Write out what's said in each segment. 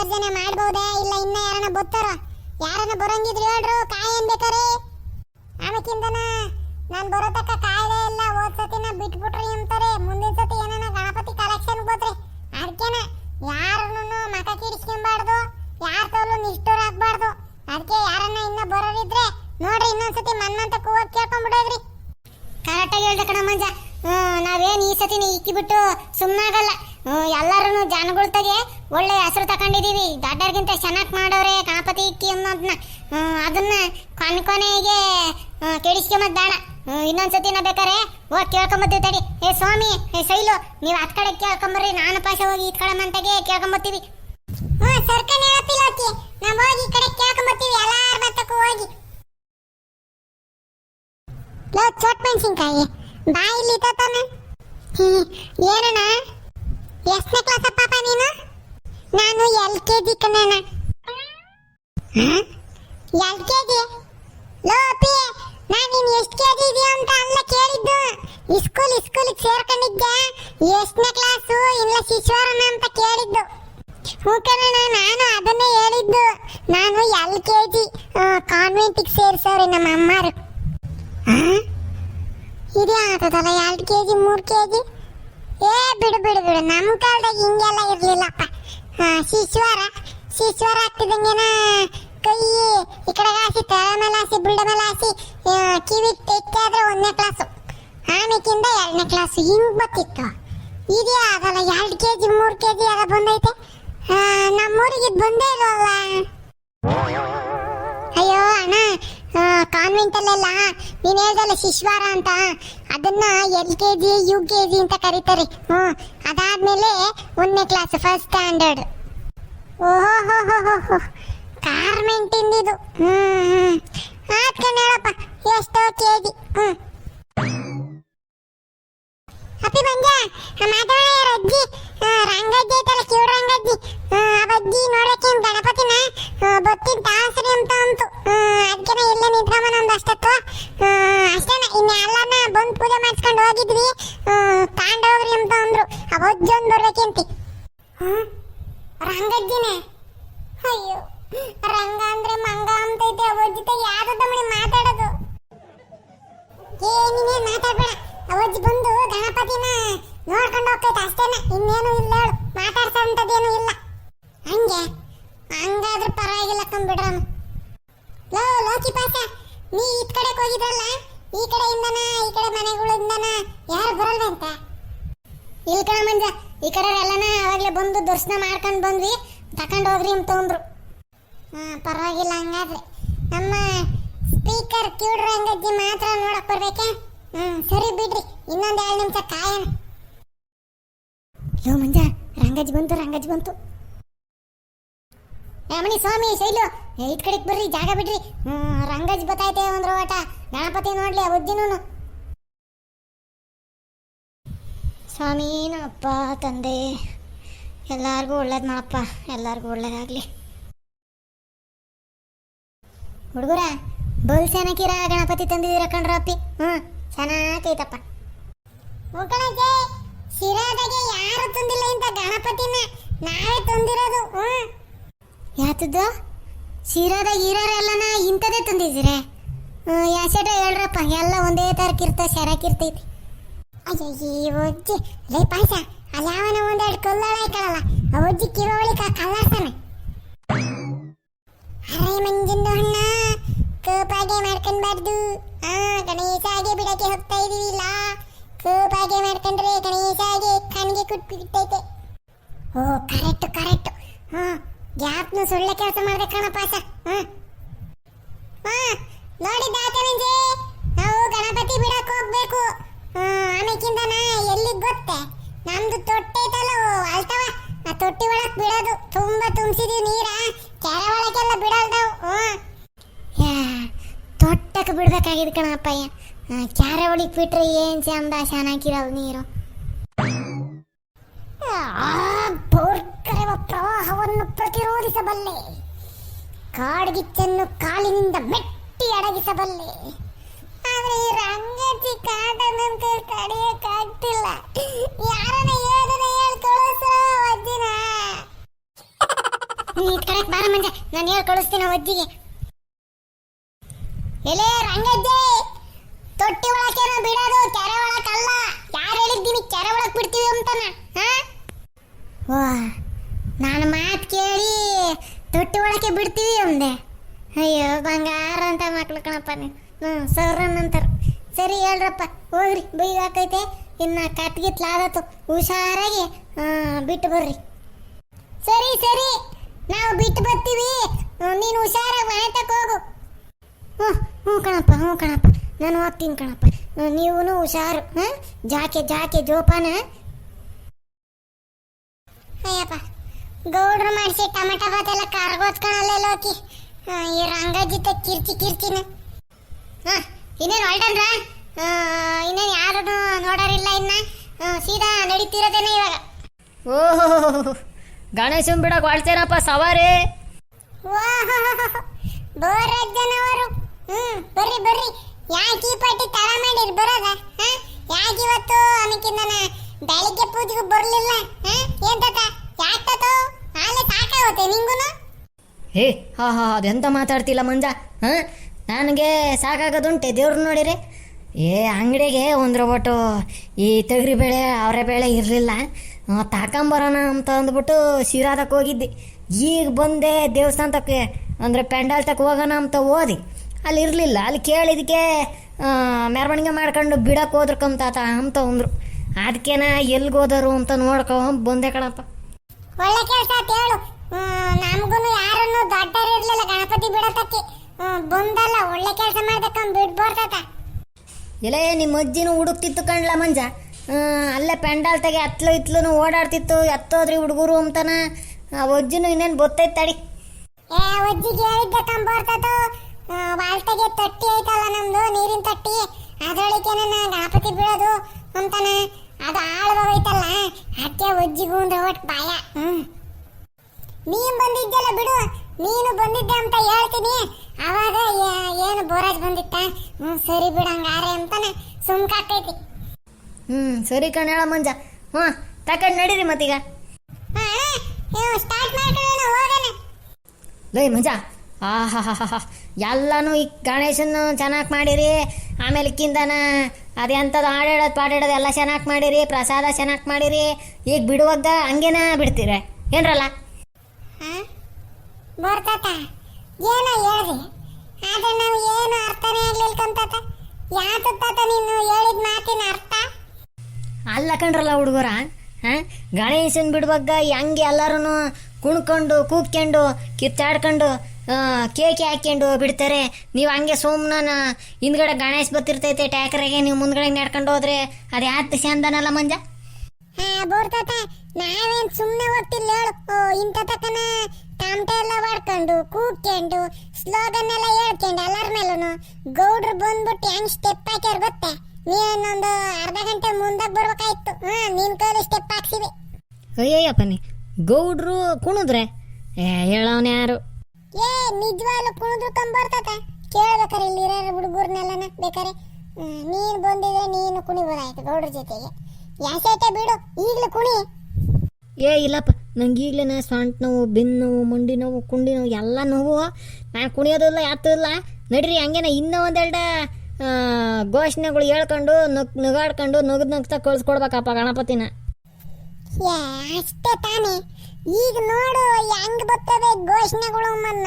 ವಿಸರ್ಜನೆ ಮಾಡಬಹುದೇ? ಇಲ್ಲ, ಇನ್ನ ಯಾರನ್ನ ಬತ್ತಾರ? ಯಾರನ್ನ ಬರಂಗಿದ್ರು ಹೇಳ್ರು, ಕಾಯಿ ಏನ್ ಬೇಕಾರೆ? ಆಮೇಕಿಂದನ ನಾನ್ ಬರೋತಕ್ಕ ಕಾಯ್ದೆ ಇಲ್ಲ, ಹೋದ ಸತಿನ ಬಿಟ್ಬಿಟ್ರಿ ಅಂತಾರೆ ಮುಂದಿನ ಸತಿ ಏನಾನ ಗಣಪತಿ ಕಲೆಕ್ಷನ್ ಹೋದ್ರಿ ಅದಕ್ಕೆನ ಯಾರನ್ನು ಮಕ ಕಿಡಿಸ್ಕೊಂಬಾರ್ದು ಯಾರ ತೋಲು ನಿಷ್ಠುರ ಆಗ್ಬಾರ್ದು. ಅದಕ್ಕೆ ಯಾರನ್ನ ಇನ್ನ ಬರೋರಿದ್ರೆ ನೋಡ್ರಿ ಇನ್ನೊಂದ್ಸತಿ ಮನ್ನಂತ ಕೂವಕ್ ಕೇಳ್ಕೊಂಡ್ಬಿಡೋದ್ರಿ ಕರೆಕ್ಟಾಗಿ ಹೇಳ್ದೆ ಕಣ ಮಂಜ ನಾವೇನ್ ಈ ಸತಿನ ಇಕ್ಕಿಬಿಟ್ಟು ಸುಮ್ಮನಾಗಲ್ಲ ಎಲ್ಲರೂ ತಗೆ ಒಳ್ಳೆ ಹೆಸರು ತಗೊಂಡಿದ್ದೀವಿ ದೊಡ್ಡರ್ಗಿಂತ ಚೆನ್ನಾಗಿ ಮಾಡೋರೆ ಗಣಪತಿ ಇಕ್ಕಿ ಅನ್ನೋದನ್ನ ಅದನ್ನ ಕೊನೆ ಕೊನೆಗೆ ಕೆಡಿಸ್ಕೊಂಬದ್ ಬೇಡ. ಇನ್ನೊಂದು ಸತಿನ ನಾ ಬೇಕಾರೆ ಹೋಗಿ ಕೇಳ್ಕೊಂಬತ್ತೀವಿ ತಡಿ. ಏ, ಸ್ವಾಮಿ, ಏ, ಶೈಲು, ನೀವು ಹತ್ ಕಡೆ ಕೇಳ್ಕೊಂಬರ್ರಿ. ನಾನು ಪಾಶ ಹೋಗಿ ಇತ್ ಕಡೆ ಮಂತಾಗೆ ಕೇಳ್ಕೊಂಬತ್ತೀವಿ. ಸರ್ಕನ್ ಹೋಗಿ ಈ ಕಡೆ ಕೇಳ್ಕೊಂಬತ್ತೀವಿ. ಎಲ್ಲಾರ ಹೋಗಿ. ಮೆಣಸಿನ್ಕಾಯಿ. ತಾನೆ? ಏನಣ್ಣ? ಎಷ್ಟನೇ ಕ್ಲಾಸ್ ಪಾಪ ನೀನು? ನಾನು ಎಲ್ ಕೆ ಜಿ ಕಣಣ್ಣ ಎಲ್ ಕೆ ಜಿ ಲೋಪಿ ನಾನು ನೀನು ಎಷ್ಟು ಕೆ ಜಿ ಇದೆಯಾ ಅಂತ ಅಲ್ಲ ಕೇಳಿದ್ದು. ಇಸ್ಕೂಲ್ ಇಸ್ಕೂಲಿಗೆ ಸೇರ್ಕೊಂಡಿದ್ದೆ. ಎಷ್ಟನೇ ಕ್ಲಾಸು ಇಲ್ಲ ಶಿಶುವರನ ಅಂತ ಕೇಳಿದ್ದು. ಹ್ಞೂ ನಾನು ಅದನ್ನೇ ಹೇಳಿದ್ದು. ನಾನು ಎಲ್ ಕೆ ಜಿ ಕಾನ್ವೆಂಟಿಗೆ ಸೇರಿಸೋರಿ ನಮ್ಮ ಅಮ್ಮರು. ಇದೇ ಆಗ್ತದಲ್ಲ ಎರಡು ಕೆ ಜಿ ಮೂರು ಕೆ ಜಿ ಏ, ಬಿಡು ಬಿಡು ಬಿಡು. ನಮ್ಮ ಕಾಲದಾಗ ಹಿಂಗೆಲ್ಲ ಇರ್ಲಿಲ್ಲಪ್ಪ. ಶಿಶ್ವಾರ ಶಿಶ್ವಾರ ಆಗ್ತಿದಂಗೆನ ಕೈ ಈ ಕಡೆ ಹಾಸಿ ತಳ ಮೇಲೆ ಹಾಸಿ ಬಿಲ್ಡ ಮೇಲೆ ಹಾಸಿ ಕಿವಿ ತೆಕ್ಕಾದ್ರೆ ಒಂದನೇ ಕ್ಲಾಸು ಆಮೇಕಿಂದ ಎರಡನೇ ಕ್ಲಾಸು ಹಿಂಗೆ ಬತ್ತಿತ್ತು. ಇದೇ ಆಗಲ್ಲ. ಎರಡು ಕೆ ಜಿ ಮೂರು ಕೆ ಜಿ ಎಲ್ಲ ಬಂದೈತೆ ನಮ್ಮೂರಿಗೆ ಇದು ಬಂದೇ ಇಲ್ವಲ್ಲ? ಅಯ್ಯೋ, ಅಣ್ಣ ಕಾನ್ವೆಂಟ್ ಅಲ್ಲೆಲ್ಲ, ನೀನ್ ಹೇಳ್ದಲ್ಲ ಶಿಶ್ವಾರ ಅಂತ, ಅದನ್ನ L K G, U K G ಅಂತ ಕರೀತಾರೆ. ಹ್ಞೂ, ಅದಾದ್ಮೇಲೆ ಒಂದನೇ ಕ್ಲಾಸ್ ಫಸ್ಟ್ ಸ್ಟ್ಯಾಂಡರ್ಡ್ ಓಹೋ ಹ್ಞೂ ಹ್ಞೂ ಹೋ ಕಾರ್ಮೆಂಟ್ ಇಂದಿದು. ಹ್ಮ್ ಹ್ಮ್. ಆತ್ ಹೇಳಪ್ಪ ಎಷ್ಟೋ ಕೆ ಜಿ ಹ್ಮ್ ಅಪ್ಪಿ ಬಂಜ ಮಾತಾಡ ಅಜ್ಜಿ ಆ, ರಂಗಜ್ಜಿ ಐತಲ್ಲ ಕಿವ್ ರಂಗಜ್ಜಿ ಆ, ಆ ಅಜ್ಜಿ ನೋಡಕ್ಕೆ ಗಣಪತಿನ ಬತ್ತಿನ ದಾಸರಿ ಅಂತ ಅಂತು ಅದಕ್ಕೆ ಇಲ್ಲೇ ನಿಂತ್ಕೊಂಬನ ಒಂದು ಅಷ್ಟತ್ತು ಅಷ್ಟೇನ ಇನ್ನು ಎಲ್ಲಾನ ಬಂದು ಪೂಜೆ ಮಾಡಿಸ್ಕೊಂಡು ಹೋಗಿದ್ವಿ ತಾಂಡೋಗ್ರಿ ಅಂತ ಅಂದ್ರು ಆ ಅಜ್ಜೊಂದು ಬರ್ಬೇಕಂತಿ ಹ್ಮ್ ರಂಗಜ್ಜಿನೇ ಅಯ್ಯೋ ರಂಗ ಅಂದ್ರೆ ಮಂಗ ಅಂತೈತೆ ಅವಜ್ಜಿ ಜೊತೆ ಯಾವ್ದು ತಮ್ಮಡಿ ಮಾತಾಡೋದು ಏನಿನೇ ಮಾತಾಡ್ಬೇಡ ಅವಜ್ಜಿ ಬಂದು ಗಣಪತಿನ ನೋಡ್ಕೊಂಡು ಹೋಗ್ತೈತೆ ಅಷ್ಟೇನೆ. ಇನ್ನೇನು ಇಲ್ಲ ಹೇಳು. ಮಾತಾಡ್ಸೋಂಥದ್ದೇನು ಇಲ್ಲ. ಹಂಗೆ. ಹಂಗಾದ್ರೆ ಪರವಾಗಿಲ್ಲ ಕಂಬಿಡ್ರಮ್ಮ ಲೋ, ಲೋಕಿ ಪಾಸ ನೀ ಇತ್ ಕಡೆಗೆ ಹೋಗಿದ್ರಲ್ಲ? ಈ ಕಡೆ ಇಂದನ, ಈ ಕಡೆ ಮನೆಗಳಿಂದನ ಯಾರು ಬರಲ್ವಂತ ಇಲ್ಲಿ ಕಣ ಮಂಜ, ಈ ಕಡೆ ಎಲ್ಲನ ಅವಾಗಲೇ ಬಂದು ದರ್ಶನ ಮಾಡ್ಕೊಂಡು ಬಂದ್ವಿ. ತಕೊಂಡು ಹೋಗ್ರಿ ಅಂತ ಅಂದ್ರು. ಹಾ, ಪರವಾಗಿಲ್ಲ ಹಂಗಾದ್ರೆ. ನಮ್ಮ ಸ್ಪೀಕರ್ ಕಿವುಡ್ರ ಅಂಗಜ್ಜಿ ಮಾತ್ರ ನೋಡಕ್ ಬರ್ಬೇಕೆ? ಹ್ಮ್, ಸರಿ ಬಿಡ್ರಿ. ಇನ್ನೊಂದ್ ಎರಡು ನಿಮಿಷ ಕಾಯೋಣ. ಯೋ ಮಂಜ, ರಂಗಜ್ ಬಂತು ರಂಗಜ್ ಬಂತು. ಮಣಿ ಸ್ವಾಮಿ, ಶೈಲು ಈ ಕಡೆಗ್ ಬರ್ರಿ, ಜಾಗ ಬಿಡ್ರಿ. ಹ್ಮ್ ರಂಗಜ್ಜಿ ಬತ್ತೈತೆ ಒಂದ್ರ ಓಟ ಗಣಪತಿ ನೋಡ್ಲಿ ಅಜ್ಜಿನೂ ಸ್ವಾಮಿ, ನಮ್ಮಪ್ಪ, ತಂದೆ, ಎಲ್ಲಾರ್ಗೂ ಒಳ್ಳೇದು ಮಾಡಪ್ಪ. ಎಲ್ಲಾರ್ಗೂ ಒಳ್ಳೇದಾಗ್ಲಿ. ಹುಡುಗರ, ಬಲ್ ಚೆನ್ನಾಗಿರ ಗಣಪತಿ ತಂದಿದ್ದೀರ ಕಣ್ರಪ್ಪಿ. ಹ್ಞೂ ಚೆನ್ನಾಗೈತಪ್ಪ ಮುಕ್ಕಳಜ್ಜೆ ಶಿರಾದಾಗೆ ಯಾರು ತಂದಿಲ್ಲ ಇಂತ ಗಣಪತಿನ. ನಾವೇ ತಂದಿರೋದು, ಹ್ಞೂ. ಯಾತದ್ದು? ಶಿರಾದಾಗ ಇರೋರೆಲ್ಲನ ಇಂಥದೇ ತಂದಿದ್ದೀರೆ? ಯಾಸೇಟ ಹೇಳ್ರಪ್ಪ, ಎಲ್ಲ ಒಂದೇ ತರಕಿರ್ತ ಸೆರಕಿರ್ತೈತಿ ಅಯ್ಯಯ್ಯ ಒಜ್ಜಿ ಲೇ, ಪಾಯ್ಸ ಅಲ್ಲಿ ಯಾವನ ಒಂದೆರಡು ಕಲ್ಲಳ ಇಕ್ಕಳಲ್ಲ ಅವಜ್ಜಿ ಕಿರೋಳಿಕ ಕಿರೋಳಿ ಕಲ್ಲಾಡ್ತಾನೆ ಅರೆ ಮಂಜಿನ ಹಣ್ಣ ಕೋಪಾಗೆ ಮಾಡ್ಕೊಂಡ್ಬಾರ್ದು ಆ, ಗಣೇಶಾಗೆ ಬಿಡಕ್ಕೆ ಹೋಗ್ತಾ ಇದೀವಿಲ್ಲ. ಕೋಪಾಗೆ ಮಾಡ್ಕೊಂಡ್ರೆ ಗಣೇಶ ಕಣ್ಣಿಗೆ ಕುಟ್ ಬಿಡ್ತೈತೆ ಓ ಕರೆಕ್ಟ್ ಕರೆಕ್ಟ್ ಹಾ, ಗ್ಯಾಪ್ನ ಸುಳ್ಳೆ ಕೆಲಸ ಮಾಡ್ದೆ ಕಣಪಾಸ ಹಾ. ಹಾ ಆತನಂಜೆ ನಾವು ಗಣಪತಿ ಬಿಡಕ್ ಹೋಗ್ಬೇಕು. ಆಮೇಕಿಂದ ಆಮೇಕಿಂದನ ಎಲ್ಲಿ ಗೊತ್ತೆ? ನಮ್ದು ತೊಟ್ಟೈತಲ್ಲ, ಅಲ್ತವ. ಆ ತೊಟ್ಟಿ ಒಳಕ್ ಬಿಡೋದು. ತುಂಬಾ ತುಂಬಿಸಿದೀವಿ ನೀರ. ಕೆರೆ ಒಳಗೆಲ್ಲ ಬಿಡಲ್ದವು. ಯಾ ತೊಟ್ಟಕ್ಕೆ ಬಿಡ್ಬೇಕಾಗಿದ್ ಕಣಪ್ಪಯ್ಯ. ಕೆರೆ ಒಳಗ್ ಬಿಟ್ರೆ ಏನ್ ಚಂದ? ಚೆನ್ನಾಗಿರಲ್ ನೀರು. ಪ್ರವಾಹವನ್ನು ಪ್ರತಿರೋಧಿಸಬಲ್ಲೆ. ಕಾಡ್ಗಿಚ್ಚನ್ನು ಕಾಲಿನಿಂದ ಮೆಟ್ಟಿ ಅಡಗಿಸಬಲ್ಲೆ. ಆದ್ರೆ ಈ ರಂಗಜ್ಜಿ ಕಾಟನಂತ ನನ್ನ ಆಗ್ತಿಲ್ಲ ಯಾರನ್ನ ಹೇಳಿದ್ರೆ ಹೇಳಿ ಕಳಿಸೋ ಅಜ್ಜಿನ ನೀ ಕರೆಕ್ಟ್ ಬಾರ ಮಂಜ. ನಾನು ಹೇಳಿ ಕಳಿಸ್ತೀನಿ ಆ ಅಜ್ಜಿಗೆ ಎಲೆ ರಂಗಜ್ಜೆ ತೊಟ್ಟಿ ಒಳಕೇನ ಬಿಡೋದು, ಕೆರೆ ಒಳಕಲ್ಲ ಯಾರು ಹೇಳಿದ್ದೀನಿ ಕೆರೆ ಒಳಕ್ ಬಿಡ್ತೀವಿ ಅಂತಾನ ವಾ ನಾನು ಮಾತು ಕೇಳಿ ತೊಟ್ಟಿ ಒಳಕ್ಕೆ ಬಿಡ್ತೀವಿ ಅಂದೆ. ಅಯ್ಯೋ, ಬಂಗಾರ ಅಂತ ಮಕ್ಳು ಕಣಪ್ಪ ನೀವು ಹ್ಞೂ ಸೌರನ್ ಅಂತಾರ. ಸರಿ ಹೇಳ್ರಪ್ಪ, ಹೋಗ್ರಿ, ಬೈಗ್ ಹಾಕೈತೆ. ಇನ್ನು ಕಟ್ಗಿತ್ಲಾದತ್ತು ಹುಷಾರಾಗಿ ಹಾ ಬಿಟ್ಟು ಬರ್ರಿ. ಸರಿ ಸರಿ, ನಾವು ಬಿಟ್ಟು ಬರ್ತೀವಿ. ನೀನು ಹುಷಾರಾಗಿ ಮನೆ ತಕ್ಕ ಹೋಗು. ಹ್ಞೂ ಹ್ಞೂ ಕಣಪ್ಪ ಹ್ಞೂ ಕಣಪ್ಪ. ನಾನು ಓದ್ತೀನಿ ಕಣಪ್ಪ. ನೀವು ಹುಷಾರು. ಹಾಂ? ಜಾಕೆ ಜಾಕೆ ಜೋಪಾನ. ಅಯ್ಯಪ್ಪ ಗೌಡ್ರು ಮಾಡಿಸಿ ಟೊಮೆಟೊ ಬಾತ್ ಎಲ್ಲ ಕರ್ಗೋತ್ಕಣಲ್ಲ ಲೋಕಿ. ಈ ರಂಗಜಿತ ಕಿರ್ಚಿ ಕಿರ್ಚಿನ. ಹಾಂ ಇನ್ನೇನು ಹೊಲ್ಟನ್ರ ಇನ್ನೇನು ಯಾರು ನೋಡೋರಿಲ್ಲ ಇನ್ನ. ಸೀದಾ ನಡೀತಿರೋದೇನೆ ಇವಾಗ. ಓಹೋ ಗಣೇಶನ್ ಬಿಡಕ್ ಹೊಳ್ತೇನಪ್ಪ ಸವಾರಿ? ಬೋರಜ್ಜನವರು. ಹ್ಞೂ ಬರ್ರಿ ಬರ್ರಿ. ಯಾಕೆ ಈ ಪಟ್ಟಿ ತಡ ಮಾಡಿ ಬರೋದ ಯಾಕೆ ಇವತ್ತು ಅನಕ್ಕಿಂದನ ಬೆಳಿಗ್ಗೆ ಪೂಜೆಗೂ ಬರಲಿಲ್ಲ ಏನ್ ತಾತ? ಯಾಕೆ ತಾತ? ನಾಳೆ ಸಾಕಾಗುತ್ತೆ ನಿಂಗೂನು? ಹೇ, ಹಾ ಹಾ, ಅದೆಂತ ಮಾತಾಡ್ತಿಲ್ಲ ಮಂಜ, ಹಾಂ? ನನಗೆ ಸಾಕಾಗೋದುಂಟೆ ದೇವ್ರು ನೋಡಿರಿ. ಏ, ಅಂಗಡಿಗೆ ಒಂದ್ರ ಒಟ್ಟು ಈ ತೊಗರಿ ಬೇಳೆ, ಅವರೆ ಬೇಳೆ ಇರಲಿಲ್ಲ ತಾಕಂಬರೋಣ ಅಂತ ಅಂದ್ಬಿಟ್ಟು ಶಿರಾದಕ್ಕೆ ಹೋಗಿದ್ದೆ. ಈಗ ಬಂದೆ ದೇವಸ್ಥಾನಕ್ಕೆ, ಅಂದರೆ ಪೆಂಡಾಲ್ ತಕ್ಕ ಹೋಗೋಣ ಅಂತ ಓದಿ ಅಲ್ಲಿ ಇರಲಿಲ್ಲ. ಅಲ್ಲಿ ಕೇಳಿದಕ್ಕೆ ಮೆರವಣಿಗೆ ಮಾಡ್ಕೊಂಡು ಬಿಡಕ್ಕೆ ಹೋದ್ರು ಕಂತಾತ ಅಂತ ಅಂದರು. ಅದಕ್ಕೇನ ಎಲ್ಲಿಗೆ ಹೋದರು ಅಂತ ನೋಡ್ಕೊ ಬಂದೆ ಕಣಪ್ಪ. ಒಳ್ಳೆ ಕೆಲಸ ಅಂತ ಹೇಳು. ನಮಗೂ ಯಾರನ್ನು ದೊಡ್ಡರು ಇರಲಿಲ್ಲ ಗಣಪತಿ ಬಿಡತಕ್ಕೆ. ಬಂದಲ್ಲ ಒಳ್ಳೆ ಕೆಲಸ ಮಾಡ್ಬೇಕಂದ್ ಬಿಡ್ಬೋರ್ತಾತ ಎಲೆ ನಿಮ್ಮ ಅಜ್ಜಿನೂ ಹುಡುಕ್ತಿತ್ತು ಕಣ್ಲ ಮಂಜ? ಅಲ್ಲೇ ಪೆಂಡಾಲ್ ತೆಗೆ ಹತ್ಲು ಇತ್ಲು ಓಡಾಡ್ತಿತ್ತು ಎತ್ತೋದ್ರಿ ಹುಡುಗರು ಅಂತನ. ಆ ಅಜ್ಜಿನೂ ಇನ್ನೇನು ಗೊತ್ತೈತೆ ತಡಿ. ಏ ಅಜ್ಜಿಗೆ ಹೇಳಿದ್ದೆ ಕಂಬೋರ್ತದು ವಾಲ್ತೆಗೆ ತಟ್ಟಿ ಐತಲ್ಲ ನಮ್ದು ನೀರಿನ ತಟ್ಟಿ. ಅದ್ರೊಳಗೆ ನನ್ನ ಗಣಪತಿ ಬೀಳೋದು ಅಂತಾನ. ಅದು ಆಳ್ಬೋಗೈತಲ್ಲ ಅದಕ್ಕೆ ಅಜ್ಜಿಗೂ ಅಂದ್ರೆ ಒಟ್ಟು ಬಾಯ. ಹ್ಮ್. ನೀನ್ ಬಂದಿದ್ದಲ್ಲ ಬಿಡು ನೀನು ಬಂದಿದ್ದೆ ಅಂತ ಹೇಳ್ತೀನಿ. ಅವಾಗ ಏನು ಬೋರಾಜ್ ಬಂದಿತ್ತ? ಹ್ಞೂ ಸರಿ ಬಿಡು ಹಂಗಾರೆ ಅಂತಾನೆ ಸುಮ್ಕಾಕೈತಿ ಹ್ಞೂ ಸರಿ ಕಣ ಹೇಳ ಮಂಜ ಹ್ಞೂ ತಕೊಂಡ್ ನಡೀರಿ ಮತ್ತೀಗ. ಸ್ಟಾರ್ಟ್ ಮಾಡ್ಕೊಳ್ಳೋಣ ಹೋಗೋಣ. ಲೈ ಮಂಜ. ಆ ಎಲ್ಲನೂ ಈ ಗಣೇಶನ ಚೆನ್ನಾಗಿ ಮಾಡಿರಿ. ಆಮೇಲೆ ಕಿಂದನ ಅದೆಂಥದ್ದು ಹಾಡಾಡೋದು ಪಾಡಾಡೋದು ಎಲ್ಲ ಚೆನ್ನಾಗಿ ಮಾಡಿರಿ ಪ್ರಸಾದ ಚೆನ್ನಾಗಿ ಮಾಡಿರಿ. ಈಗ ಬಿಡುವಾಗ ಹಂಗೇನ ಬಿಡ್ತೀರ? ಏನ್ರಲ್ಲ? ಹಾ? ಬರ್ತಾತ ಏನೋ ಹೇಳ್ರಿ. ಆದ್ರೆ ನಾವು ಏನು ಅರ್ಥನೇ ಆಗ್ಲಿಲ್ಲ ಕಂತಾತ ಯಾತ ತಾತ ನೀನು ಹೇಳಿದ ಮಾತಿನ ಅರ್ಥ? ಅಲ್ಲ ಕಣ್ರಲ್ಲ ಹುಡುಗರ ಹಾಂ? ಗಣೇಶನ್ ಬಿಡುವಾಗ ಹೆಂಗೆ ಎಲ್ಲರೂ ಕುಣ್ಕೊಂಡು ಕೂತ್ಕೊಂಡು ಕಿತ್ತಾಡ್ಕೊಂಡು ಕೇಕೆ ಹಾಕ್ಯಂಡು ಬಿಡ್ತಾರೆ? ನೀವು ಹಂಗೆ ಸೋಮ್ನ ಹಿಂದ್ಗಡೆ ಗಣೇಶ್ ಬತ್ತಿರ್ತೈತೆ ಟ್ಯಾಕ್ರಿಗೆ ನೀವು ಮುಂದ್ಗಡೆ ನಡ್ಕೊಂಡು ಹೋದ್ರೆ ಅದು ಯಾತ್ ಚಂದನಲ್ಲ ಮಂಜ? ಹಾ ಬೋರ್ತಾತ ನಾವೇನ್ ಸುಮ್ಮನೆ ಹೋಗ್ತಿಲ್ಲ ಹೇಳು. ಇಂಥ ತಕನ ತಾಮಟೆ ಎಲ್ಲ ಮಾಡ್ಕೊಂಡು ಕೂಗ್ಕೊಂಡು ಸ್ಲೋಗನ್ ಎಲ್ಲ ಹೇಳ್ಕೊಂಡು ಎಲ್ಲರ ಮೇಲೂ ಗೌಡ್ರು ಬಂದ್ಬಿಟ್ಟು ಹೆಂಗ್ ಸ್ಟೆಪ್ ಹಾಕ್ಯಾರ ಗೊತ್ತೆ? ನೀನೊಂದು ಅರ್ಧ ಗಂಟೆ ಮುಂದೆ ಬರ್ಬೇಕಾಯ್ತು. ಹಾ ನಿನ್ ಕೈಲಿ ಸ್ಟೆಪ್ ಹಾಕ್ಸಿದೆ. ಅಯ್ಯಯ್ಯಪ್ಪ ನೀ ಗೌಡ್ರು ಕುಣಿದ್ರೆ? ಏ ಹೇಳವನ ಯಾರು? ಏ ನಿಜವಾಗ್ಲೂ ಕುಣಿದ್ರು ಕಂಬರ್ತತೆ ಕೇಳ್ಬೇಕಾರೆ ಇಲ್ಲಿ ಇರೋ ಹುಡುಗರ್ನೆಲ್ಲನ ಬೇಕಾರೆ. ನೀನು ಬಂದಿದ್ರೆ ನೀನು ಕುಣಿಬೋದಾಯ್ತು ಗೌಡ್ರ ಜೊತೆಗೆ. ಯಾಸೈತೆ ಬಿಡು ಈಗ್ಲೂ ಕುಣಿ. ಏ ಇಲ್ಲಪ್ಪ ನಂಗೆ ಈಗಲೇ ಸೊಂಟ ನೋವು ಬೆನ್ನು ನೋವು ಮಂಡಿ ನೋವು ಕುಂಡಿ ನೋವು ಎಲ್ಲ ನೋವು. ನಾನು ಕುಣಿಯೋದಿಲ್ಲ ಯಾತದಿಲ್ಲ ನಡ್ರಿ ಹಂಗೇನ ಇನ್ನೂ ಒಂದೆರಡು ಘೋಷಣೆಗಳು ಹೇಳ್ಕೊಂಡು ನಗ್ ನಗಾಡ್ಕೊಂಡು ನುಗ್ದು ನಗ್ತಾ ಕಳ್ಸ್ಕೊಡ್ಬೇಕಪ್ಪ ಗಣಪತಿನ. ಅಷ್ಟೇ ತಾನೇ. ಈಗ ನೋಡು, ಹೆಂಗ್ ಬರ್ತದೆ ಘೋಷಣೆಗಳು ಮನ್ನ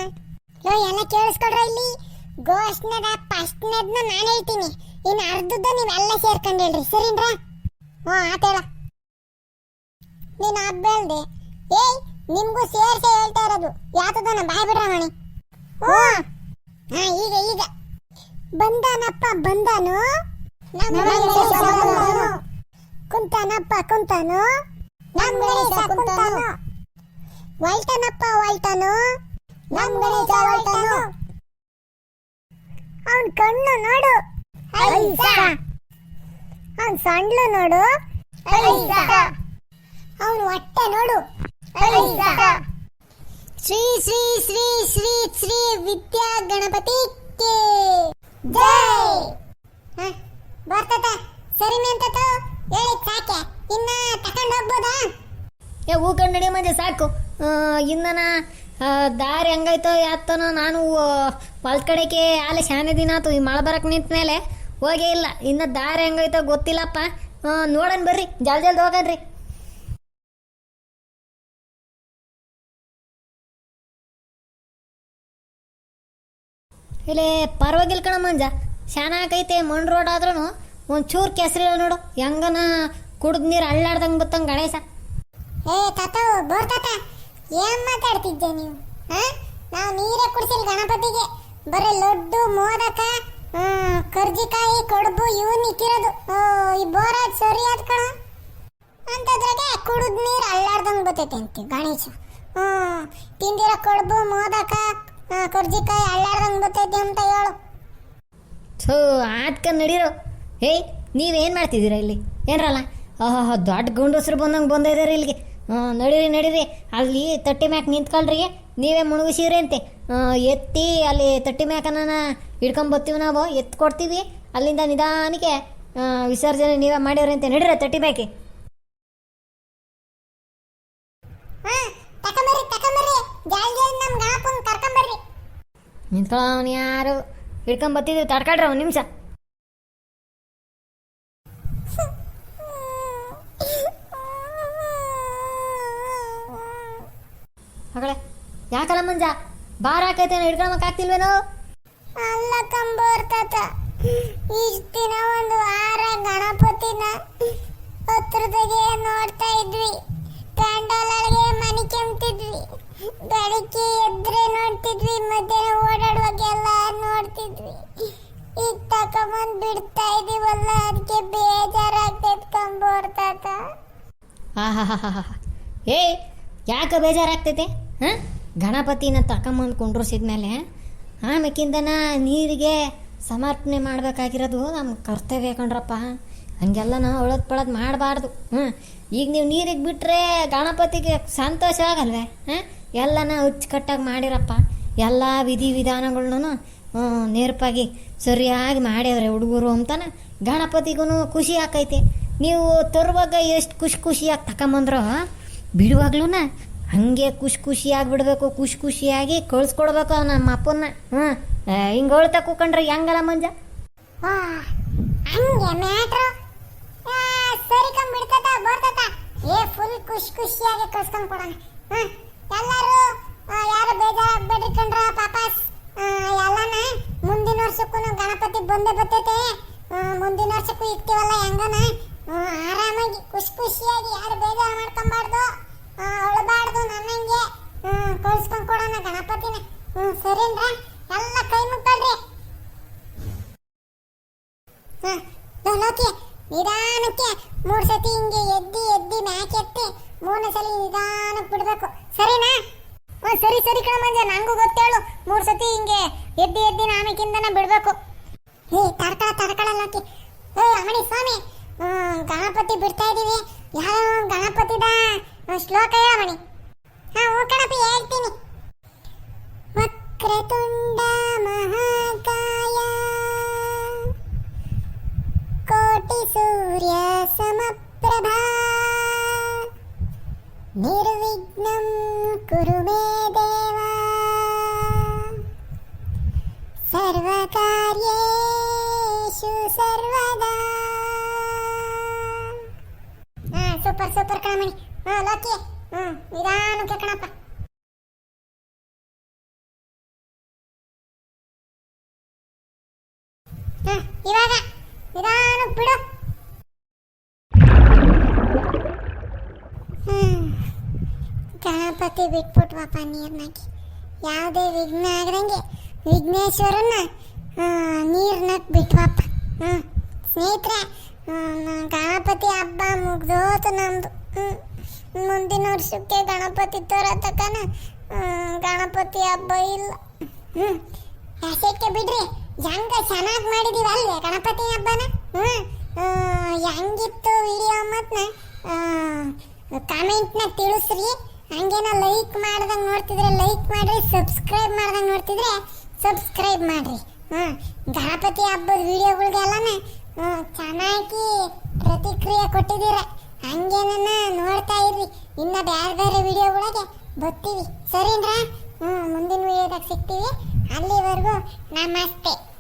ಲೋ, ಎಲ್ಲ ಕೇಳಿಸ್ಕೊಡ್ರ ಇಲ್ಲಿ? ಘೋಷಣೆದ ಫಸ್ಟ್ನೇದ್ನ ನಾನು ಹೇಳ್ತೀನಿ. ಇನ್ನು ಅರ್ಧದ ನೀವೆಲ್ಲ ಸೇರ್ಕೊಂಡು ಹೇಳ್ರಿ ಸರಿನ್ರಾ? ಹ್ಞೂ ಆತೇಳ ನೀನು ಹಬ್ಬ ಹೇಳ್ದೆ ಏಯ್, ನಿಮಗೂ ಸೇರಿಸಿ ಹೇಳ್ತಾ ಇರೋದು. ಯಾತದನ, ಬಾಯ್ ಬಿಡ್ರ ಮಣಿ. ಹ್ಞೂ. ಹಾಂ, ಈಗ ಈಗ. ಬಂದಾನಪ್ಪ, ಬಂದಾನು. ಕುಂತಾನಪ್ಪ ಕುಂತಾನು ಕುಂತಾನು. ಹೊಲ್ಟನಪ್ಪ ಹೊಲ್ಟನು ನಮ್ ಗಣೇಶ ಹೊಲ್ಟನು ಅವನ್ ಕಣ್ಣು ನೋಡು. ಅವನ್ ಸಂಡ್ಲು ನೋಡು. ಅವನ್ ಹೊಟ್ಟೆ ನೋಡು. ಶ್ರೀ ಶ್ರೀ ಶ್ರೀ ಶ್ರೀ ಶ್ರೀ ವಿದ್ಯಾ ಗಣಪತಿ ಜೈ. ಹ, ಬರ್ತದ ಸಾಕೆ. ಇನ್ನ ತಕೊಂಡ್ ಹೋಗ್ಬೋದಾ? ಏ ಹೂಕಂಡು ನಡಿ ಮಂಜ, ಸಾಕು. ಇಂದನ ದಾರಿ ಹೆಂಗೈತೋ, ಯಾತನೋ, ನಾನು ಹೊಲ್ದ ಕಡೆಗೆ ಅಲ್ಲಿ ಶಾನೆ ದಿನ ಆತು, ಈ ಮಳೆ ಬರಕ್ಕೆ ನಿಂತ ಮೇಲೆ. ಹೋಗೇ ಇಲ್ಲ. ಇನ್ನ ದಾರಿ ಹೆಂಗೈತೋ ಗೊತ್ತಿಲ್ಲಪ್ಪ. ನೋಡನ್ ಬರ್ರಿ. ಜಲ್ದಿ ಜಲ್ದಿ ಹೋಗನ್ರಿ. ಇಲ್ಲೇ, ಪರವಾಗಿಲ್ಲ ಕಣ ಮಂಜ. ಶಾನ ಹಾಕೈತೆ, ಮಣ್ಣು ರೋಡ್ ಆದ್ರೂ ಒಂಚೂರು ಕೆಸರಿಲ್ಲ ನೋಡು. ಹೆಂಗನ ಕುಡ್ದ ನೀರು ಅಳ್ಳಾಡ್ದಂಗೆ ಬತ್ತಂಗೆ ಗಣೇಶ. ಏ ತಾತ ಬೋರ್ ತಾತ. ಏನ್ ಮಾತಾಡ್ತಿದ್ದೆ ನೀವು? ಹಾ? ನಾವು ನೀರೇ ಕುಡಿಸಿಲ್ಲ ಗಣಪತಿಗೆ. ಬರೀ ಲಡ್ಡು ಮೋದಕ ಕರ್ಜಿಕಾಯಿ ಕಡುಬು ಇವನ್ ಓ, ಈ ಬೋರ್ ಸರಿಯಾದ ಸರಿ ಆದ್ ಕಣ. ಅಂತದ್ರಾಗೆ ಕುಡಿದ ನೀರು ಅಳ್ಳಾಡ್ದಂಗ್ ಬರ್ತೈತೆ ಅಂತ ಗಣೇಶ. ಹ್ಮ್ ತಿಂದಿರ ಕಡುಬು ಮೋದಕ ಕರ್ಜಿಕಾಯಿ ಅಳ್ಳಾಡ್ದಂಗ್ ಬರ್ತೈತೆ ಅಂತ ಹೇಳು. ಥೂ ಆತ್ಕ ನಡೀರೋ. ಏಯ್ ನೀವೇನು ಮಾಡ್ತಿದ್ದೀರಾ ಇಲ್ಲಿ? ಏನ್ರಲ್ಲ? ಓಹೋ ದೊಡ್ಡ ಗುಂಡಸರು ಬಂದಂಗೆ ಬಂದಿದ್ದಾರೆ ಇಲ್ಲಿಗೆ. ಹಾಂ ನಡೀರಿ ನಡೀರಿ. ಅಲ್ಲಿ ತಟ್ಟಿ ಮ್ಯಾಕ್ ನಿಂತ್ಕೊಳ್ರಿ. ನೀವೇ ಮುಳುಗಿಸಿರಿ ಅಂತೆ. ಎತ್ತಿ ಅಲ್ಲಿ ತಟ್ಟಿ ಮ್ಯಾಕನ ಹಿಡ್ಕೊಂಬರ್ತೀವಿ ನಾವು. ಎತ್ತು ಕೊಡ್ತೀವಿ. ಅಲ್ಲಿಂದ ನಿಧಾನಕ್ಕೆ ವಿಸರ್ಜನೆ ನೀವೇ ಮಾಡಿವ್ರಿ ಅಂತೆ. ನಡೀರ ತಟ್ಟಿ ಮ್ಯಾಕೆ. ನಿಂತ್ಕೊಳ್ಳೋನು ಯಾರು? ಹಿಡ್ಕೊಂಬರ್ತಿದ್ವಿ ತಡ್ಕೊಳ್ರಿ ಒಂದು ನಿಮಿಷ. ಮಗಳೇ ಯಾಕಲ್ಲ ಮಂಜ? ಬಾರ್ ಹಾಕೈತೇನೋ ಹಿಡ್ಕೊಳಕ್ಕಾಗ್ತಿಲ್ವೇನೋ ಅಲ್ಲ ಕಂಬೋರ್ ತಾತ ಇಷ್ಟ ದಿನ ಒಂದು ವಾರ ಗಣಪತಿನ ಹತ್ರದಾಗೆ ನೋಡ್ತಾ ಇದ್ವಿ. ಪ್ಯಾಂಡಾಲೊಳಗೆ ಮನಿ ಕೆಮ್ತಿದ್ವಿ. ಬೆಳಿಗ್ಗೆ ಎದ್ರೆ ನೋಡ್ತಿದ್ವಿ ಮಧ್ಯಾಹ್ನ ಓಡಾಡುವಾಗೆಲ್ಲ ನೋಡ್ತಿದ್ವಿ. ಈಗ ತಕೊಂಬಂದು ಬಿಡ್ತಾ ಇದೀವಲ್ಲ ಅದಕ್ಕೆ ಬೇಜಾರಾಗ್ತೈತೆ ಕಂಬೋರ್ ತಾತ. ಆಹಾ ಏ ಯಾಕೆ ಬೇಜಾರಾಗ್ತೈತೆ? ಹಾಂ? ಗಣಪತಿನ ತಕೊಂಬಂದು ಕುಂಡ್ರಿಸಿದ್ಮೇಲೆ ಆಮೇಕಿಂದನ ನೀರಿಗೆ ಸಮರ್ಪಣೆ ಮಾಡಬೇಕಾಗಿರೋದು ನಮ್ಮ ಕರ್ತವ್ಯ ಕಣ್ರಪ್ಪ. ಹಂಗೆಲ್ಲ ನಾವು ಒಳದ್ ಪಳದ್ ಮಾಡಬಾರ್ದು. ಹ್ಞೂ ಈಗ ನೀವು ನೀರಿಗೆ ಬಿಟ್ಟರೆ ಗಣಪತಿಗೆ ಸಂತೋಷ ಆಗಲ್ವೇ? ಹಾಂ? ಎಲ್ಲನ ಅಚ್ಚುಕಟ್ಟಾಗಿ ಮಾಡಿರಪ್ಪ. ಎಲ್ಲ ವಿಧಿ ವಿಧಾನಗಳ್ನು ನೇರಪಾಗಿ ಸರಿಯಾಗಿ ಮಾಡ್ಯವ್ರೆ ಹುಡುಗರು ಅಂತಾನೆ ಗಣಪತಿಗೂ ಖುಷಿ ಆಕೈತೆ. ನೀವು ತರುವಾಗ ಎಷ್ಟು ಖುಷಿ ಖುಷಿಯಾಗಿ ತಗೊಂಬಂದ್ರೋ ಬಿಡುವಾಗ್ಲೂ ಹಂಗೆ ಖುಷಿ ಖುಷಿಯಾಗಿ ಬಿಡಬೇಕು, ಖುಷಿ ಖುಷಿಯಾಗಿ ಕಳ್ಸ್ಕೊಡ್ಬೇಕು ನಮ್ಮ ಅಪ್ಪನ ಹ್ಞೂ ಹಿಂಗೆ ಹೇಳ್ತಾ ಕೂಕೊಂಡ್ರೆ ಹೆಂಗಲ್ಲ ಮಂಜ? ಹಂಗೆ ಏ ಖುಷಿ ಖುಷಿಯಾಗಿ ಕಳ್ಸ್ಕೊಂಡು ಮುಂದಿನ ವರ್ಷಕ್ಕೂ ಗಣಪತಿ ಬಂದೇ ಬರ್ತೈತೆ. ಮುಂದಿನ ವರ್ಷಕ್ಕೂ ಇಕ್ತೀವಲ್ಲ ಹೆಂಗನ? ಆರಾಮಾಗಿ ಖುಷಿ ಖುಷಿಯಾಗಿ ಯಾರು ಬೇಜಾರು ಮಾಡ್ಕೊಂಬಾರ್ದು. ಅಳಬಾರ್ದು ನನ್ನಂಗೆ. ಕಳ್ಸ್ಕೊಂಡು ಕೊಡೋಣ ಗಣಪತಿನ. ಹ್ಮ್ ಸರಿನ್ರ? ಎಲ್ಲ ಕೈ ಹ, ಲೋಕಿ ನಿಧಾನಕ್ಕೆ ಮೂರು ಸತಿ ಹಿಂಗೆ ಎದ್ದಿ ಎದ್ದಿ ಮ್ಯಾಕ್ ಎತ್ತಿ ಮೂರನೇ ಸಲ ನಿಧಾನಕ್ಕೆ ಬಿಡಬೇಕು. ಸರಿನಾ? ಹ್ಞೂ ಸರಿ ಸರಿ ಕಣ ನನಗೂ ನಂಗೂ ಗೊತ್ತೇಳು. ಮೂರು ಸತಿ ಹಿಂಗೆ ಎದ್ದಿ ಎದ್ದಿ ನಾನಕ್ಕಿಂದನ ಬಿಡಬೇಕು. ಹೇ ತಡ್ಕಳ ತಡ್ಕಳ ಲೋಕಿ. ಏ ಅಮಣಿ ಸ್ವಾಮಿ. ಗಣಪತಿ ಬಿಡ್ತಾ ಇದೀವಿ. ಯಾವ ಗಣಪತಿದ? ಶ್ಲೋಕ ಹೇಳಮಣಿ ಹಾ ಹ್ಞೂ ಕಣಪ್ಪ ಹೇಳ್ತೀನಿ ವಕ್ರತುಂಡ ಮಹಾಕಾಯ ಕೋಟಿ ಸೂರ್ಯ ಸಮಪ್ರಭಾ ನಿರ್ವಿಘ್ನಂ ಕುರು ಮೇ ದೇವ ಸರ್ವಕಾರ್ಯೇಷು ಸರ್ವದಾ ಹಾ ಸೂಪರ್ ಸೂಪರ್ ಕಣಮಣಿ ಹಾ ಲೋಕಿ. ಹ್ಮ್ ನಿಧಾನಕ್ಕೆ ಕಣಪ್ಪ. ಹ, ಇವಾಗ ನಿಧಾನ ಬಿಡು. ಗಣಪತಿ ಬಿಟ್ಬಿಟ್ವಪ್ಪ ನೀರ್ನಾಗಿ. ಯಾವುದೇ ವಿಘ್ನ ಆಗದಂಗೆ ವಿಘ್ನೇಶ್ವರನ್ನ ನೀರ್ನಾಗ ಬಿಟ್ವಪ್ಪ. ಹ್ಞೂ ಸ್ನೇಹಿತರೆ ಗಣಪತಿ ಹಬ್ಬ ಮುಗ್ದೋತು ನಮ್ಮದು ಹ್ಮ್. ಮುಂದಿನ ವರ್ಷಕ್ಕೆ ಗಣಪತಿ ತರ ತಕನ ಗಣಪತಿ ಹಬ್ಬ ಇಲ್ಲ. ಹ್ಮ್. ಬಿಡ್ರಿ. ಹೆಂಗ ಚೆನ್ನಾಗಿ ಮಾಡಿದೀವಿ ಗಣಪತಿ ಹಬ್ಬನ? ಹ್ಮ್. ಹೆಂಗಿತ್ತು ವಿಡಿಯೋ ಮತ್ನ? ಕಾಮೆಂಟ್ನ ತಿಳಿಸ್ರಿ. ಹಂಗೇನ ಲೈಕ್ ಮಾಡ್ದಂಗೆ ನೋಡ್ತಿದ್ರೆ ಲೈಕ್ ಮಾಡ್ರಿ ಸಬ್ಸ್ಕ್ರೈಬ್ ಮಾಡ್ದಂಗೆ ನೋಡ್ತಿದ್ರೆ ಸಬ್ಸ್ಕ್ರೈಬ್ ಮಾಡ್ರಿ. ಹ್ಮ್. ಗಣಪತಿ ಹಬ್ಬದ ವಿಡಿಯೋಗಳಿಗೆಲ್ಲನ ಚೆನ್ನಾಗಿ ಪ್ರತಿಕ್ರಿಯೆ ಕೊಟ್ಟಿದ್ದೀರ. ಹಂಗೇನನ್ನ ನೋಡ್ತಾ ಇರ್ರಿ. ಇನ್ನ ಬೇರೆ ಬೇರೆ ವಿಡಿಯೋಗಳಿಗೆ ಬರ್ತೀವಿ. ಸರಿನ್ರಾ ಹ್ಞೂ ಮುಂದಿನ ವಿಡಿಯೋದಾಗ ಸಿಗ್ತೀವಿ. ಅಲ್ಲಿವರೆಗೂ ನಮಸ್ತೆ.